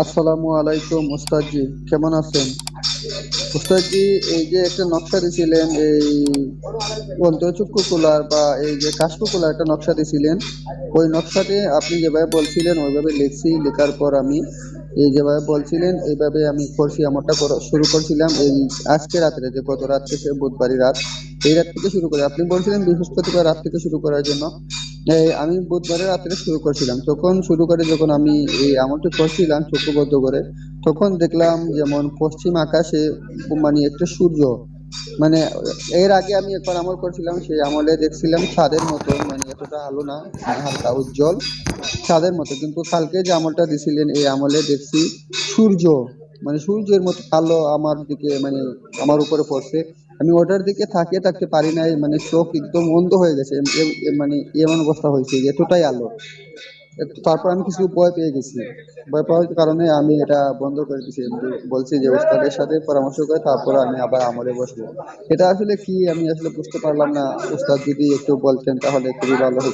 আসসালামু আলাইকুম ওস্তাদজি কেমন আছেন? ওস্তাদজি এই যে একটা নকশা দিছিলেন, এই অন্তচক্ষু কুলার বা এই যে কাশফু কুলার একটা নকশা দিছিলেন, ওই নকশাতে আপনি যেভাবে বলছিলেন, ওইভাবে লিখছি, লেখার পর আমি এই যেভাবে বলছিলেন, এইভাবে আমি করছি, আমারটা শুরু করছিলাম এই আজকে রাত্রে, যে গত রাত থেকে বুধবারই রাত, এই রাত থেকে শুরু করে, আপনি বলছিলেন বৃহস্পতিবার রাত থেকে শুরু করার জন্য আমি বুধবারের রাত্রে শুরু করছিলাম। তখন শুরু করে যখন আমি এই আমলটি করছিলাম চক্ষুবদ্ধ করে, তখন দেখলাম যেমন পশ্চিম আকাশে মানে একটা সূর্য। মানে এর আগে আমি একবার আমল করছিলাম, সেই আমলে দেখছিলাম ছাদের মতো মানে এতটা আলো না, হালকা উজ্জ্বল ছাদের মতো। কিন্তু কালকে যে আমলটা দিছিলেন, এই আমলে দেখছি সূর্য মানে সূর্যের মতো আলো আমার দিকে মানে আমার উপরে পড়ছে। আমি ওটার দিকে তাকিয়ে থাকতে পারি না মানে চোখ একদম অন্ধ হয়ে গেছে মানে এমন অবস্থা হয়েছে যে এতটাই আলো। তারপর আমি কিছু ভয় পেয়ে গেছি। ভয় পাওয়ার কারণে আমি এটা বন্ধ করে দিয়েছি বলছি যে ওস্তাদের সাথে পরামর্শ করে তারপর আমি আবার আমলে বসবো। এটা আসলে কি আমি আসলে বুঝতে পারলাম না, ওস্তাদ যদি একটু বলতেন তাহলে খুবই ভালো হতো।